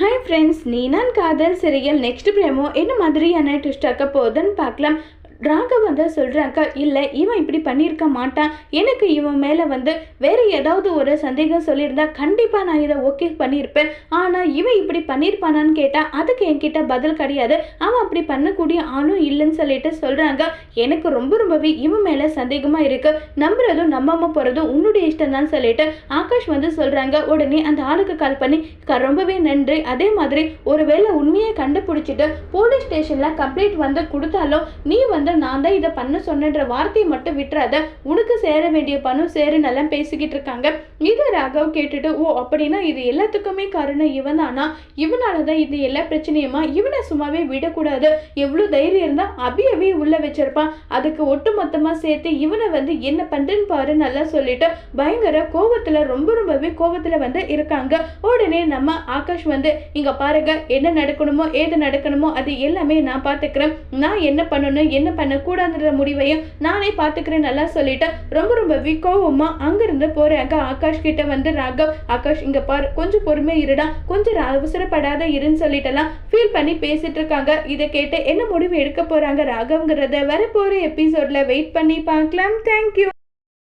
Hi friends நீ நான் காதல் சிரியல் நெக்ஸ்ட் பிரேமோ என்ன மாதிரியான ட்விஸ்ட் ஆக்க போகுதுன்னு பார்க்கலாம். ராகவ் வந்து சொல்கிறாங்க இல்லை இவன் இப்படி பண்ணியிருக்க மாட்டான். எனக்கு இவன் மேலே வந்து வேறு ஏதாவது ஒரு சந்தேகம் சொல்லியிருந்தா கண்டிப்பாக நான் இதை ஓகே பண்ணியிருப்பேன். ஆனால் இவன் இப்படி பண்ணியிருப்பானான்னு கேட்டால் அதுக்கு என்கிட்ட பதில் கிடையாது. அவன் அப்படி பண்ணக்கூடிய ஆளும் இல்லைன்னு சொல்லிட்டு சொல்கிறாங்க எனக்கு ரொம்ப ரொம்பவே இவன் மேலே சந்தேகமாக இருக்குது நம்புறதும் நம்பாமல் போகிறதும் உன்னுடைய இஷ்டம் தான் சொல்லிட்டு ஆகாஷ் வந்து சொல்கிறாங்க உடனே அந்த ஆளுக்கு கால் பண்ணி "க- ரொம்பவே நன்றி. அதே மாதிரி ஒருவேளை உண்மையை கண்டுபிடிச்சிட்டு போலீஸ் ஸ்டேஷனில் கம்ப்ளைண்ட் வந்து கொடுத்தாலும் நீ வந்து நான் தான் இதை பண்ண சொன்னன்ற வார்த்தையை மட்டும் விட்டுறாத. உனக்கு சேர வேண்டிய பணம் சேருன்னெல்லாம் பேசிக்கிட்டு இருக்காங்க. இதை ராகவ் கேட்டுட்டு ஓ அப்படின்னா இது எல்லாத்துக்குமே காரணம் இவன் தானா இவனால தான் இது எல்லா பிரச்சனையுமா? இவனை சும்மாவே விடக்கூடாது. எவ்வளோ தைரியம் இருந்தால் அபியவே உள்ள வச்சிருப்பான். அதுக்கு ஒட்டு மொத்தமாக சேர்த்து இவனை வந்து என்ன பண்ணுறேன்னு பாரு நல்லா சொல்லிட்டு பயங்கர கோவத்தில் ரொம்ப ரொம்பவே கோவத்தில் வந்து இருக்காங்க. உடனே நம்ம ஆகாஷ் வந்து இங்கே பாருங்க என்ன நடக்கணுமோ ஏது நடக்கணுமோ அது எல்லாமே நான் பார்த்துக்கிறேன். நான் என்ன பண்ணணும் என்ன பண்ணக்கூடாதுன்ற முடிவையும் நானே பார்த்துக்கிறேன் நல்லா சொல்லிட்டு ரொம்ப ரொம்ப கோவமாக அங்கிருந்து போகிறாங்க ஆகாஷ் கிட்ட வந்து ராகவ் ஆகாஷ் இங்கே பாரு கொஞ்சம் பொறுமை இருடா. கொஞ்சம் ரா- அவசரப்படாத இருன்னு சொல்லிட்டெல்லாம் ஃபீல் பண்ணி பேசிட்டு இருக்காங்க இதை கேட்டு என்ன முடிவு எடுக்க போகிறாங்க ராகவ்ங்கிறத வரப்போகிற எபிசோடில் வெயிட் பண்ணி பார்க்கலாம். தேங்க்யூ